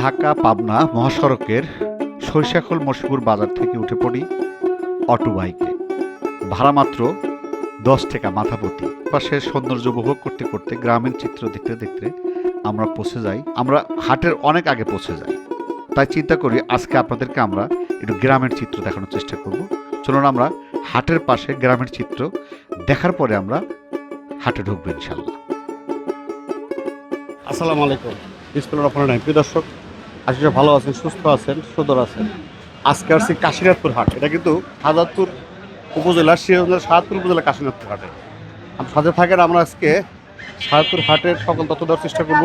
ঢাকা, পাবনা মহাসড়কের সরিষাখোল মশিপুর বাজার থেকে উঠে পড়ি অটো বাইকে। ভাড়া মাত্র দশ টাকা মাথাপতি। পাশে সৌন্দর্য উপভোগ করতে করতে গ্রামীণ চিত্র দেখতে দেখতে আমরা পৌঁছে যাই। আমরা হাটের অনেক আগে পৌঁছে যাই। তাই চিন্তা করি আজকে আপনাদেরকে আমরা একটু গ্রামের চিত্র দেখানোর চেষ্টা করব। চলুন আমরা হাটের পাশে গ্রামের চিত্র দেখার পরে আমরা হাটে ঢুকবো ইনশাল্লাহ আসসালামু আলাইকুম। বিসমিল্লাহির রহমানির রহিম। প্রিয় দর্শক আশা করি ভালো আছেন, সুস্থ আছেন, সুন্দর আছেন? আজকে আসছি কাশীনাথপুর হাট। এটা কিন্তু হাজারপুর উপজেলার সিরাজগঞ্জের সাহাদপুর উপজেলা কাশীনাথপুর হাটে। সাথে থাকেন আমরা আজকে সাহাদপুর হাটের সকল তথ্য দেওয়ার চেষ্টা করব।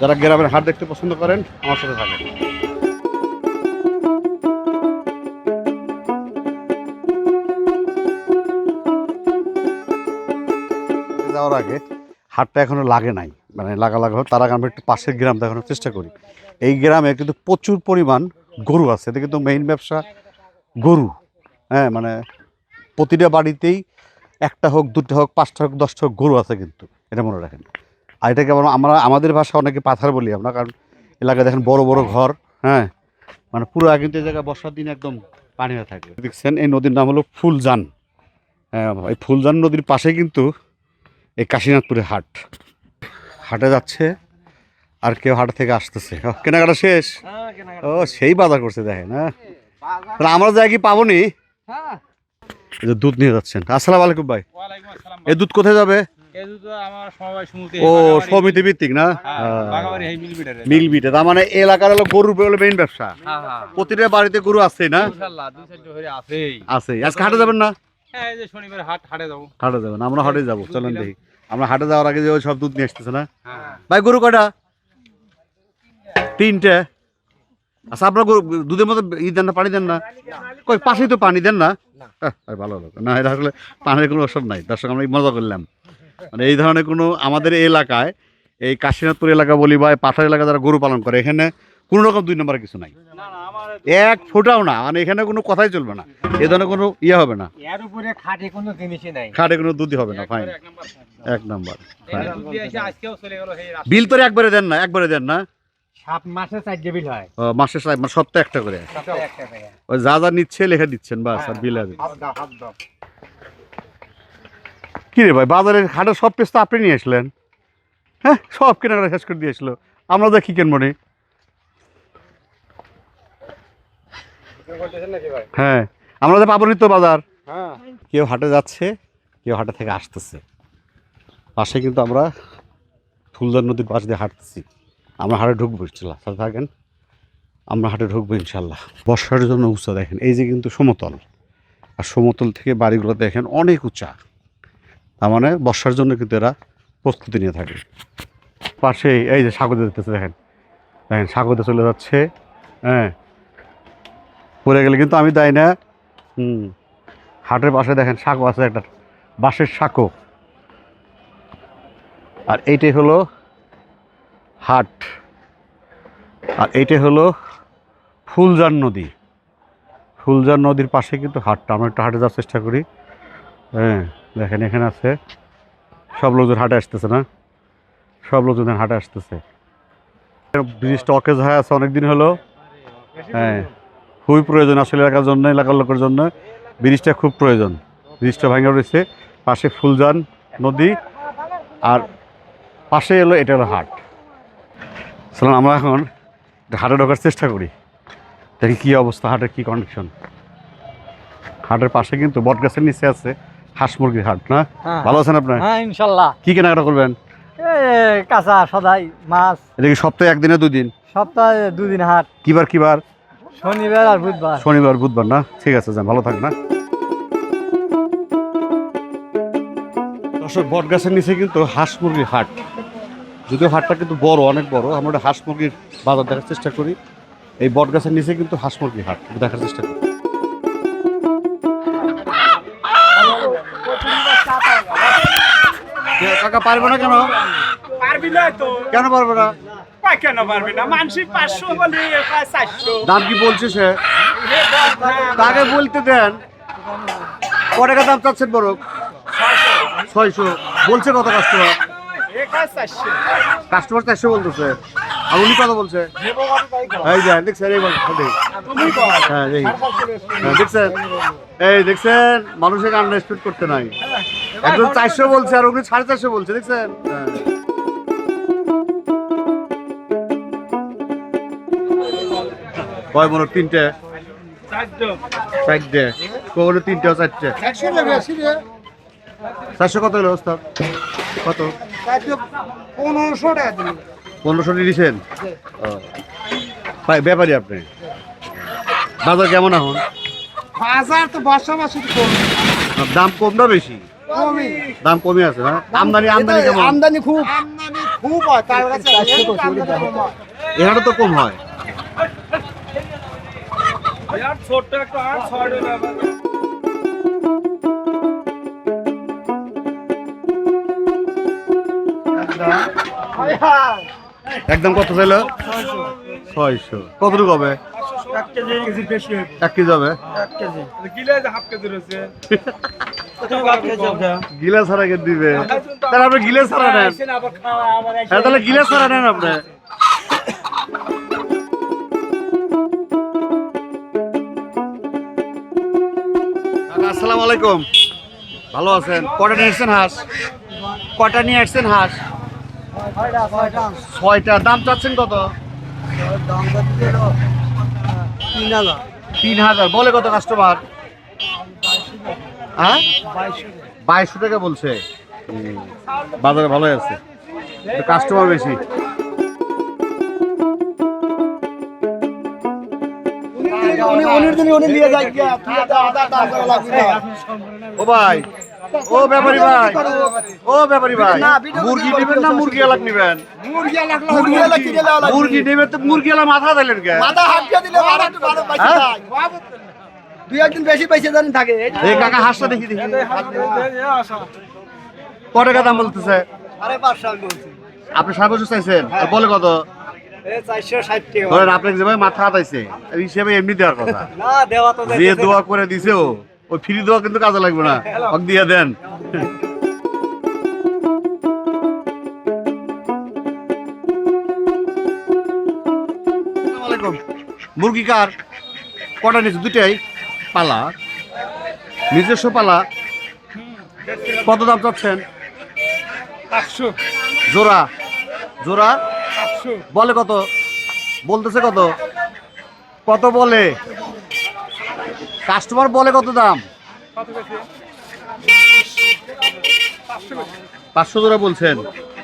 যারা গ্রামের হাট দেখতে পছন্দ করেন, আমার সাথে থাকেন। যাওয়ার আগে হাটটা এখনও লাগে নাই। মানে লাগা লাগা হোক, তার আগে আমরা একটু পাশের গ্রাম দেখানোর চেষ্টা করি। এই গ্রামে কিন্তু প্রচুর পরিমাণ গরু আছে এটা কিন্তু মেইন ব্যবসা গরু। হ্যাঁ মানে প্রতিটা বাড়িতেই একটা হোক দুটো হোক পাঁচটা হোক দশটা হোক গরু আছে কিন্তু এটা মনে রাখেন। আর এটাকে আমরা আমরা আমাদের ভাষা অনেকে পাথার বলি আমরা কারণ এলাকায় দেখেন বড় বড় ঘর হ্যাঁ মানে পুরো কিন্তু এই জায়গায় বর্ষার দিন একদম পানি হয়ে থাকে। দেখছেন এই নদীর নাম হলো ফুলজান। হ্যাঁ এই ফুলজান নদীর পাশে কিন্তু এই কাশীনাথপুরের হাট। হাটে যাচ্ছে আর কেউ হাট থেকে আসতেছে। ও, কেনাকাটা শেষ? ও সেই বাজার করছে দেখেন হ্যাঁ? তাহলে আমরা যাই কি পাবো নি দুধ নিয়ে যাচ্ছেন। আসসালাম আলাইকুম ভাই। এই দুধ কোথায় যাবে? ও সমিতি ভিত্তিক না? হ্যাঁ, মিল বিটে তার মানে এলাকার হলো গরু হলো মেইন ব্যবসা। হ্যাঁ হ্যাঁ। প্রতিটা বাড়িতে গরু আছে না? হয়ে আছে আজকে হাটে যাবেন না? হ্যাঁ যে শনিবার হাট হাটে যাব। হাটে যাবেন আমরা হাটে যাব চলেন দেখি। আমরা হাটে যাওয়ার আগে যে সব দুধ নিয়ে আসতেছে না? হ্যাঁ। ভাই গরু কয়টা? তিনটে। আচ্ছা আপনার দুধের মধ্যে ই দেন না পানি দেন না? কই পাশেই তো পানি দেন না? ভালো না এটা আসলে পানির কোনো ওসব নাই। দর্শক আমরা মজা করলাম। মানে এই ধরনের কোনো আমাদের এলাকায় এই কাশীনাথপুর এলাকা বলি বা পাথার এলাকা যারা গরু পালন করে এখানে কোনো রকম দুই নম্বর কিছু নাই। এক ফোটাও না মানে এখানে কোনো কথাই চলবে না। এ ধরনের কোনো ইয়ে হবে না। এর উপরে খাটে কোনো জিনিসই নাই। খাটে কোনো দুধই হবে না ফাইন এক নাম্বার। এক নাম্বার এই দুধ দিয়ে এসে আজকেও চলে গেল এই রাস্তা বিল তো একবারে দেন না একবারে দেন না। সাত মাসে চার বিল হয়। মাসে সাহেব মানে সপ্তাহে একটা করে। ওই যা যা নিচ্ছে লেখা দিচ্ছেন বাস আর বিল আছে। হাত দাও হাত দাও। কি রে ভাই বাজারের হাটের সব পিস তো আপনি নিয়ে আসলেন। হ্যাঁ সব কেনাকাটা শেষ করে দিয়ে আসলো আমরা দেখি কেন কিনবো নি বলতেছেন নাকি ভাই হ্যাঁ আমরা তো তো বাজার। হ্যাঁ। কেউ হাটে যাচ্ছে কেউ হাটে থেকে আসতেছে। পাশে কিন্তু আমরা ফুলদার নদীর পাশ দিয়ে হাঁটতেছি। আমরা হাটে ঢুকবো ইনশাল্লাহ। সাথে থাকেন আমরা হাটে ঢুকবো ইনশাল্লাহ। বর্ষার জন্য উঁচা দেখেন এই যে কিন্তু সমতল। আর সমতল থেকে বাড়িগুলো দেখেন অনেক উঁচা। তার মানে বর্ষার জন্য কিন্তু এরা প্রস্তুতি নিয়ে থাকে। পাশে এই যে সাগরে দিতেছে দেখেন। দেখেন সাগরে চলে যাচ্ছে হ্যাঁ। পড়ে গেলে কিন্তু আমি দেয় না। হুম। হাটের পাশে দেখেন সাঁকো আছে একটা, বাঁশের সাঁকো। আর এইটাই হলো হাট। আর এইটাই হলো ফুলজার নদী। ফুলজার নদীর পাশে কিন্তু হাটটা, আমরা একটু হাটে যাওয়ার চেষ্টা করি। হ্যাঁ দেখেন এখানে আছে, সব লোকজন হাটে আসতেছে না? সব লোকজন হাটে আসতেছে। ব্রিজটা অকেজ হয়ে আছে অনেকদিন হলো। হ্যাঁ। খুবই প্রয়োজন আসলে এলাকার জন্য এলাকার লোকের জন্য। ব্রিজটা খুব প্রয়োজন। ব্রিজটা ভাঙা রয়েছে। পাশে ফুলজান নদী আর পাশে এলো এটা হলো হাট। চলুন আমরা এখন হাটে ঢোকার চেষ্টা করি। দেখি কী অবস্থা হাটের কী কন্ডিশন হাটের পাশে কিন্তু বট গাছের নিচে আছে হাঁস মুরগির হাট না? হ্যাঁ। ভালো আছেন আপনার? হ্যাঁ ইনশাল্লাহ। কী কেনাকাটা করবেন? কাঁচা সদাই মাছ। এটা কি সপ্তাহে একদিনে দুদিন? সপ্তাহে দুদিন হাট। কিবার কিবার? শনিবার আর বুধবার। শনিবার বুধবার না? ঠিক আছে যান ভালো থাক না দর্শক বট গাছের নিচে কিন্তু হাঁস মুরগির হাট। যদিও হাটটা কিন্তু বড় অনেক বড়। আমরা একটা হাঁস মুরগির বাজার দেখার চেষ্টা করি। এই বট গাছের নিচে কিন্তু হাঁস মুরগির হাট দেখার চেষ্টা করি। কে, কাকা পারবে না কেন? পারবি না তো। কেন পারবে না? কেন পারবি না? মানসি পাঁচশো বলি চারশো। দাম কি বলছে সে? তাকে বলতে দেন। কত টাকা দাম চাচ্ছেন বড় ছয়শো। বলছে কত কাস্টমার কাস্টমার চারশো। বলতেছে। আর উনি কথা বলছে? এই যে দেখছেন হ্যাঁ এই। হ্যাঁ, দেখছেন? এই দেখছেন মানুষের আন্ডারস্ট্যান্ড করতে নাই। একজন চারশো বলছে আর উনি সাড়ে চারশো বলছে দেখছেন? হ্যাঁ। কয় মনে তিনটে? চারটে। কখনো তিনটে চারটে? চারশো কত হলো ওস্তাদ? কত? পনেরোশো দিয়েছেন ও। ভাই ব্যাপারই আপনি। বাজার কেমন এখন? বাজার তো বর্ষা মাসে কম। দাম কম না বেশি? দাম কমে আছে না? আমদানি আমদানি কেমন আমদানি খুব আমদানি খুব। হয় তার কাছে কম হয়। এখানে তো কম হয়। ছোট্ট একটা হাট ছয় ব্যাপার একদম কত চাইলো? ছয়শো। কতটুকু হবে? এক কেজি। হবে। কিলে যে হাফ কেজি রয়েছে। গিলা ছাড়া কে দিবে? তাহলে আপনি গিলে ছাড়া নেন। হ্যাঁ তাহলে গিলে ছাড়া নেন আপনি। আসসালামু আলাইকুম। ভালো আছেন? কটা নিয়ে এসছেন হাঁস? কটা নিয়ে আসছেন হাঁস? ছয়টা। দাম চাচ্ছেন কত? তিন হাজার। বলে কত কাস্টমার হ্যাঁ? বাইশশো টাকা বলছে। বাজারে ভালোই আছে। কাস্টমার বেশি। ও ভাই ও ব্যাপারী ভাই ও ব্যাপারী ভাই মুরগি নেবেন না মুরগি আলাক নেবেন মুরগি নেবেন তো মুরগি আলা মাথা দিলেন কে হ্যাঁ? দুই একদিন বেশি পয়সা জানি থাকে এই কাকা হাঁসটা দেখি দেখি। ক টাকা দাম বলতেছে? আরে আপনি সাড়ে চাইছেন? আর বলে কত? ধরেন আপনাকে যেভাবে মাথা হাতাইছে এই হিসেবে এমনি দেওয়ার কথা। না দেওয়া যে দোয়া করে দিছে ও ওই ফ্রি দোয়া কিন্তু কাজে লাগবে না। অক দিয়ে দেন। মুরগি কার? কটা নিচ্ছে দুটাই পালা। নিজস্ব পালা। কত দাম চাচ্ছেন? জোড়া। জোড়া? বলে কত? বলতেছে কত? কত বলে? কাস্টমার বলে কত দাম? পাঁচশো জোড়া বলছেন।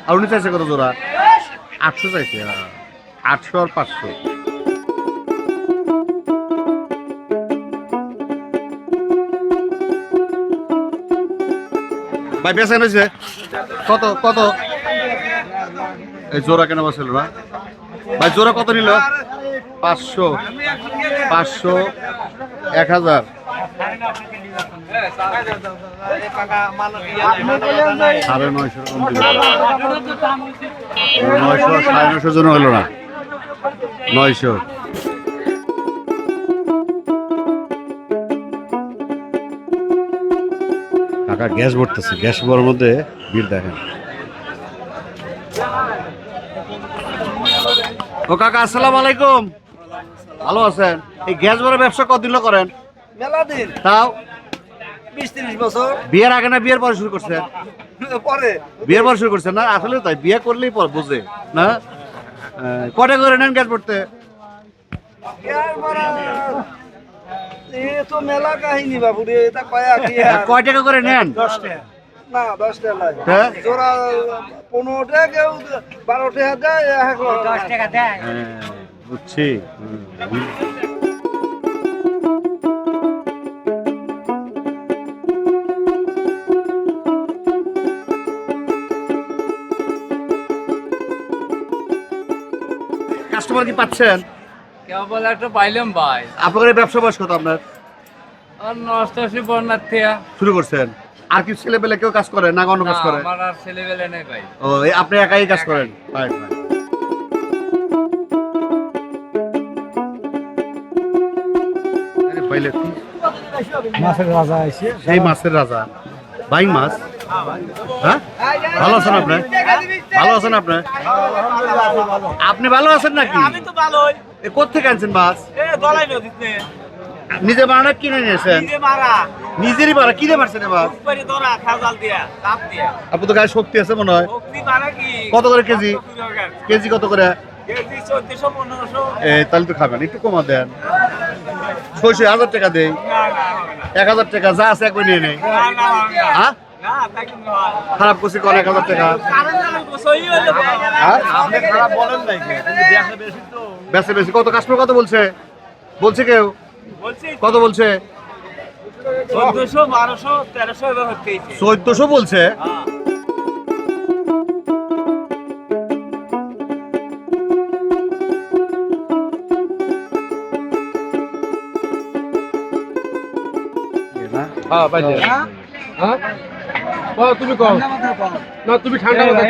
আর উনি চাইছে কত জোড়া? আটশো চাইছে হ্যাঁ। আটশো আর পাঁচশো। ভাই, বেচা হয়েছে? কত কত? এই জোড়া কেন বসেল না। ভাই, জোড়া কত নিল? পাঁচশো। পাঁচশো এক হাজার। সাড়ে নয়শো নয়শো, সাড়ে জন্য হলো না। নয়শো। কাকা, গ্যাস ভরতেছে। গ্যাস ভরার মধ্যে বিল দেখেন। ও কাকা আসসালামু আলাইকুম। ভালো আছেন? এই গ্যাস ভরা ব্যবসা কতদিন করেন? মেলা দিন। তাও? বিশ তিরিশ বছর। বিয়ের আগে না বিয়ের পরে শুরু করছেন? পরে। বিয়ের পর শুরু করছেন না? আসলে তাই বিয়ে করলেই পর বুঝে না? কটা করে নেন গ্যাস পড়তে এ তো মেলা কাহিনী বাবু রে এটা কয়া? কয় টাকা করে নেন? না দশটা লাগে হ্যাঁ? জোড়া পনেরো টাকা কেউ বারো টাকা দেয় দশ টাকা দেয়। হ্যাঁ, বুঝছি। কাস্টমার কি পাচ্ছেন? কেবল একটা পাইলাম ভাই। আপনাদের এই ব্যবসা বয়স কত আপনার? নষ্ট শুরু করছেন? আর কি ছেলে পেলে কেউ কাজ করে না অন্য কাজ করে? আমার আর ছেলেবেলে নেই ভাই। ও আপনি একাই কাজ করেন. পাইলে মাছের রাজা আছে সেই মাছের রাজা। বাইং মাছ? হ্যাঁ? ভালো আছেন আপনি? ভালো আছেন আপনি? আপনি ভালো আছেন নাকি? আমি তো ভালোই। এ কোথেকে আনছেন মাছ? এ দলাই নদীতে। নিজে বানানো কিনে নিয়েছেন নিজেরই মারা কিনে মারছেন এ মাছ উপরে ধরা খাজাল দিয়া তাপ দিয়া। আপনি তো গায়ে শক্তি আছে মনে হয়। কি? কত করে কেজি? কেজি কত করে? তাহলে তো খাবেন একটু কমা দেন। ছয়শো হাজার টাকা দেই। না না হবে না। এক হাজার টাকা যা আছে একবার নিয়ে নেই। না না হবে না। হ্যাঁ খারাপ করছি হাজার টাকা। হ্যাঁ? বেশি বেশি বেশি কত? কাস্টমার কত বলছে? বলছে কেউ? কত বলছে? চোদ্দশো বলছে? হ্যাঁ। হ্যাঁ তুমি কও। না তুমি ঠান্ডা বলবে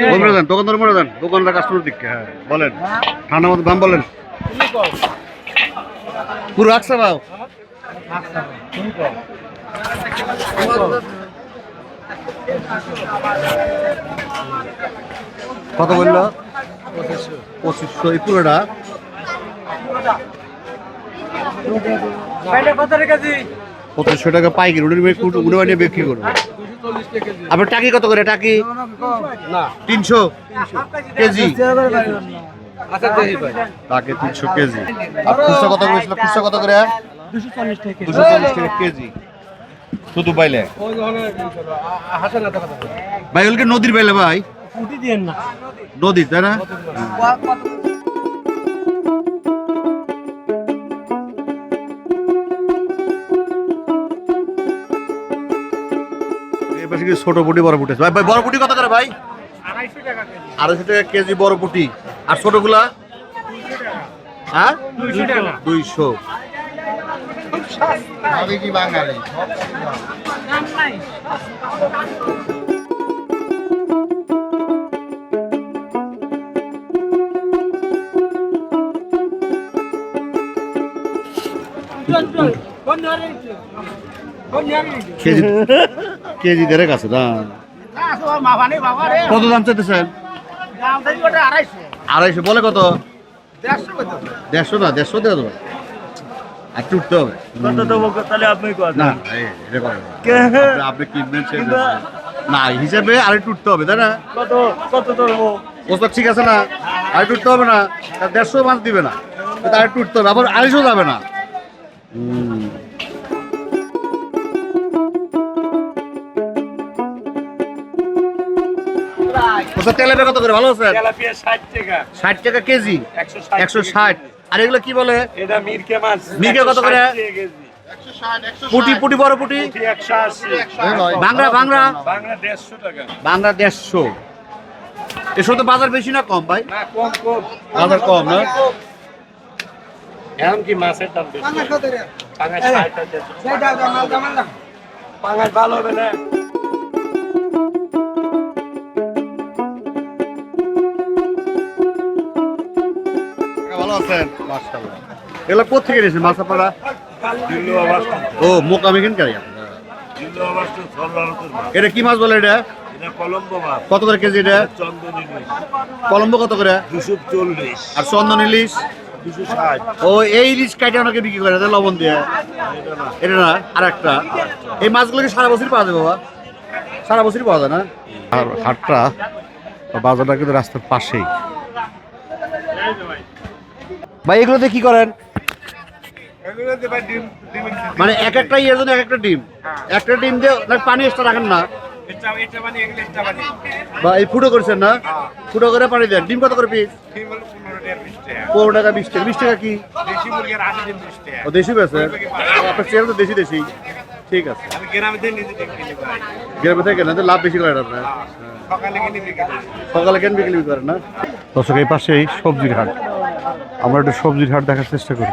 দোকানদার মরে দেন দোকানদার কাস্টমার দিকে হ্যাঁ বলেন। ঠান্ডা মতো দাম বলেন। পুরো একশো পাও কত বলল? পঁচিশশো। এই পুরোটা? পঁচিশশো টাকা পাইকারি। উনি উনি বানিয়ে বিক্রি করব। আপনার টাকি কত করে? টাকি? তিনশো? কেজি? আচ্ছা তাকে তিনশো কেজি। আর খুচরা কত করেছিল খুচরা কত করে? দুশো চল্লিশ টাকা কেজি। শুধু যাবে ভাই ওগুলো নদীর পাইলে ভাই। নদী তাই না? কি ছোট পুটি বড় পুটি ভাই ভাই বড় পুটি কত করে ভাই? আড়াইশো টাকা কেজি। বড় পুটি। আর ছোটগুলা? হ্যাঁ? দুইশো। কেজি কেজি দেড়েক আছে না কত দাম চাইতেছেন? আড়াইশো। বলে কত? দেড়শো না দেড়শো দেওয়া দেবো আর উঠতে হবে। তাহলে আপনি না। আপনি- কিনবেন সে। না হিসাবে আরেকটু উঠতে হবে তাই না? কত কত ধরবো ঠিক আছে না? আরেকটু উঠতে হবে না? তা দেড়শো মাছ দিবে না। আরেকটু উঠতে হবে আবার আড়াইশো যাবে না। তেলের কত করে? ভালো তেলাপিয়া ষাট টাকা। ষাট টাকা কেজি? একশো ষাট আর এগুলো কি বলে? এটা মিরকে মাছ। মিরকে কত করে? 160 টাকা কেজি। পুটি পুটি বড় পুটি? বাংলা বাংলা? বাংলা দেড়শো টাকা। বাংলা দেড়শো। এসব তো বাজার বেশি না কম ভাই? কম কম। বাজার কম না? এখন কি মাছের দাম বেশি? পাঙাশ ভালো হবে না? আছেন? এগুলো কোথেকে নিয়েছেন মাছাপাড়া? দিল্লু আবাস ও মোকামি মাছ এটা কি মাছ বলে এটা? কত করে কেজি এটা? কলম্বো কত করে? দুশো চল্লিশ আর চন্দন ইলিশ? ও, এই ইলিশ কাটে অনেকে বিক্রি করে, এটা লবণ দিয়ে। এটা না আর একটা এই মাছগুলো কি সারা বছর পাওয়া যায় বাবা? সারা বছরই পাওয়া যায় না? আর হাটটা, বাজারটা কিন্তু রাস্তার পাশেই। ভাই এগুলোতে কি করেন? মানে এক একটা ইয়ের জন্য এক একটা ডিম? একটা ডিম দিয়ে পানি এক্সট্রা রাখেন না? বা এই ফুটো করছেন না? ফুটো করে পানি দেন। ডিম কত করে পিস পনেরো টাকা বিশ টাকা। বিশ টাকা। কি? ও দেশি বেছে আপনার চেয়ার তো দেশি দেশি। ঠিক আছে। গ্রামে থেকে লাভ বেশি করেন আপনার। সকালে কেন বিকেলে করেন। না? দর্শক এই পাশেই সবজির হাট। আমরা একটু সবজির হাট দেখার চেষ্টা করি।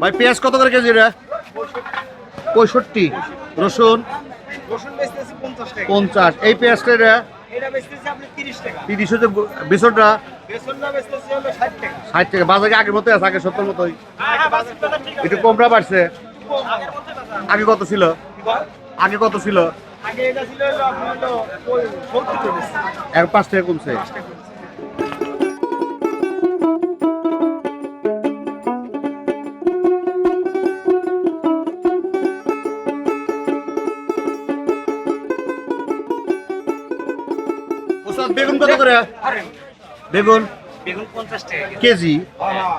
ভাই পেঁয়াজ কত করে কেজি রে? পঁয়ষট্টি। রসুন? পঞ্চাশ এই পেঁয়াজটা রে? তিরিশ হচ্ছে বিশটা ষাট টাকা। বাজারে আগের মতোই আছে আগে সত্তর মতোই। একটু কমটা বাড়ছে আগে কত ছিল? আগে কত ছিল? এক পাঁচ টাকা কমছে। বেগুন কত করে? বেগুন? বেগুন পঞ্চাশ টাকা কেজি।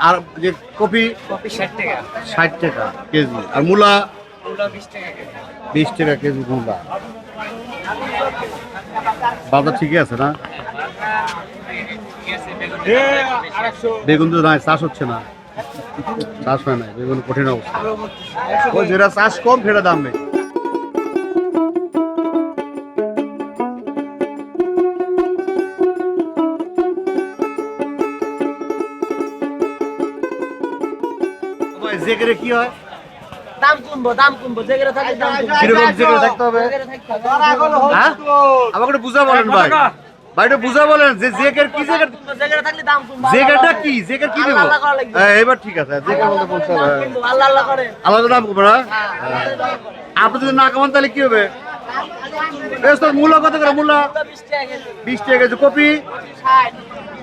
আর যে কপি? কপি ষাট টাকা। ষাট টাকা কেজি। আর মূলা? বিশ টাকা কেজি। বিশ টাকা কেজি মূলা। বাজার ঠিকই আছে না? বেগুন তো নাই চাষ হচ্ছে না। চাষ হয় না বেগুন কঠিন অবস্থা। ওই যেটা চাষ কম সেটা দাম নেই জেগেরে কি হয়? দাম কমবো দাম কমবো যেগুলো থাকে দাম কীরকম জেগেরে থাকতে হবে? যেগুলো থাকতে হবে। হ্যাঁ? আমাকে বুঝা বলেন ভাই। ভাই একটু বুঝা বলেন যে জেগের কি জেগের যেগুলো থাকলে দাম কমবো। জেগেরটা কি? জেগের কি দেবো। হ্যাঁ, এবার ঠিক আছে হ্যাঁ। কমবো, আল্লাহ আল্লাহ করে। দাম না? আপনি যদি না কামান তাহলে কি হবে? মূল্য কত করে মূল্য? বিশ টাকা কেজি। বিশ টাকা কেজি। কপি?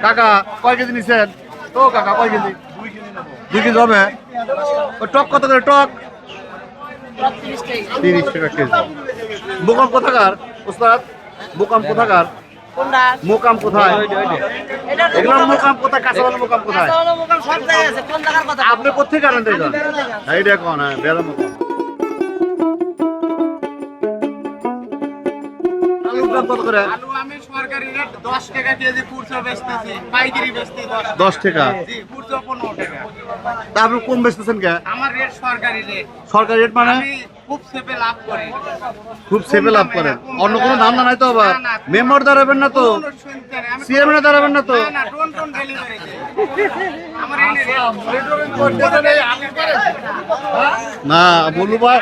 কাকা কয় কেজি নিছেন? ও কাকা কয় কেজি? দুই কেজি হবে? ও টক কত করে টক? তিরিশ টাকা কেজি। মোকাম কোথাকার ওস্তাদ? মোকাম কোথাকার? মোকাম কোথায়? এগুলো মোকাম কোথায়? কাঁচামাল মোকাম কোথায়? আপনি কোথেকে আনেন এটা? এই দেখুন হ্যাঁ বেড়া মোকাম আলুর কত করে? রেট টাকা কেজি বেচতেছি পাইকারি বেচতে টাকা। জি টাকা। কম বেচতেছেন কে? আমার রেট সরকারি রেট। সরকারি রেট মানে? খুব সেপে লাভ করি। খুব লাভ অন্য কোনো ধান্দা নাই তো আবার। মেম্বার দাঁড়াবেন না তো? সিএম দাঁড়াবেন না তো? না টোন টোন ডেলিভারি আমার এনে না বলু ভাই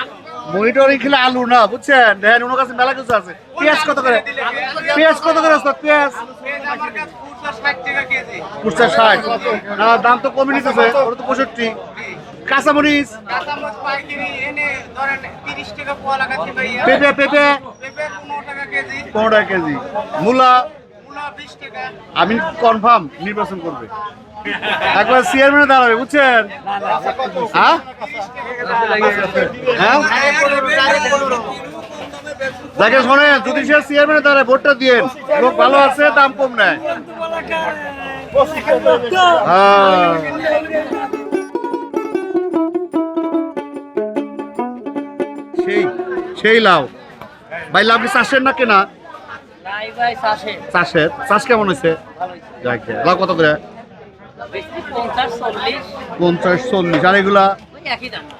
মনিটরিং খেলে আলু না, বুঝছেন? দেখেন, ওনার কাছে মেলা কিছু আছে। পেঁয়াজ কত করে? পেঁয়াজ কত করে পেঁয়াজ? দাম তো পঁয়ষট্টি। কাঁচামরিচ? পেঁপে পেঁপে? পনেরো টাকা কেজি। আমি কনফার্ম নির্বাচন করবে। একবার চেয়ারম্যানে দাঁড়াবে বুঝছেন? হ্যাঁ? হ্যাঁ? যাকে শোনে যদি সে চেয়ারম্যানে দাঁড়ায় ভোটটা দিয়ে লোক ভালো আছে দাম কম নেয়। হ্যাঁ। সেই সেই লাভ ভাই লাভ চাষের না কেনা? চাষের। চাষ কেমন হয়েছে। লাভ কত করে? পঞ্চাশ, চল্লিশ। আর এগুলা?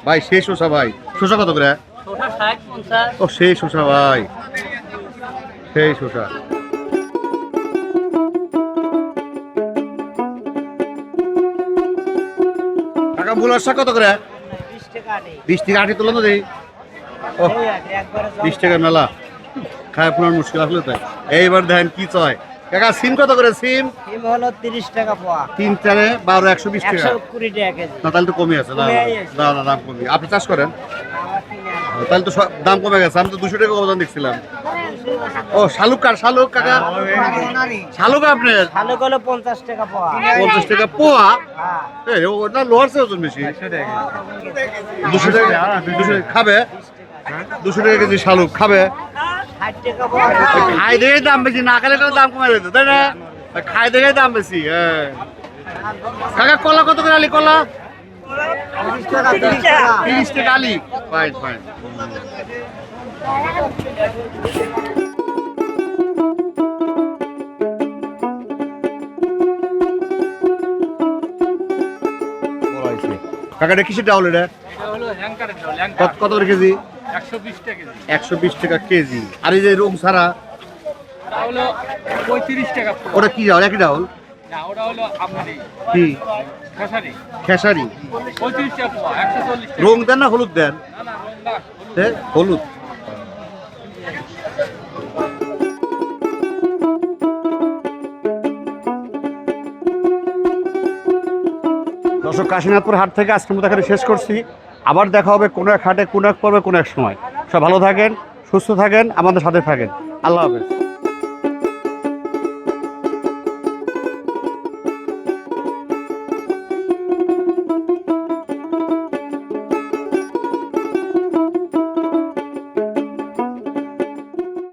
ভাই সেই শোষা ভাই। শোষা কত করে? ও সেই শোষা ভাই। সেই শোষা কত করে? মেলা। খায় পুরান মুশকিল আসলে তাই। এইবার দেখেন কি চয়। কাকা সিম কত করে সিম? হিম হলো তিরিশ টাকা পোয়া। তিন চারে বারো একশো বিশ টাকা। একশো কুড়ি টাকা কেজি। না তাহলে তো কমে আছে না কমে। না না দাম কমে আপনি চাষ করেন। তাহলে তো সব দাম কমে গেছে। আমি তো দুশো টাকা অবদান দেখছিলাম। ও শালুক কার শালুক কাকা? শালুক আপনার? ভালো হলো পঞ্চাশ টাকা পোয়া। পঞ্চাশ টাকা পোয়া? হ্যাঁ ও না লোহার চেয়ে ওজন বেশি। দুশো টাকা দুশো টাকা। খাবে? দুশো টাকা কেজি শালুক খাবে? খাই দেখে দাম বেশি না খেলে তো দাম কমে যেত তাই না? খাই দেখে দাম বেশি হ্যাঁ। কাকা কলা কত করে আলি কলা? তিরিশ টাকা আলি। ফাইন ফাইন কাকা এটা কিসের ডাউল এটা? কত করে কেজি? একশো বিশ টাকা কেজি। আর এই যে রুম ছাড়া ওটা হলো পঁয়ত্রিশ টাকা ওটা কি ডাউল? একই ডাউল? না ওটা হলো আপনার কি? খেসারি। রং দেন না হলুদ দেন? না না রং না এ, হলুদ। দর্শক কাশীনাথপুর হাট থেকে আজকের মতো এখানে শেষ করছি। আবার দেখা হবে কোনো এক হাটে, কোনো এক পর্বে, কোনো এক সময়। সব ভালো থাকেন, সুস্থ থাকেন, আমাদের সাথে থাকেন। আল্লাহ হাফেজ।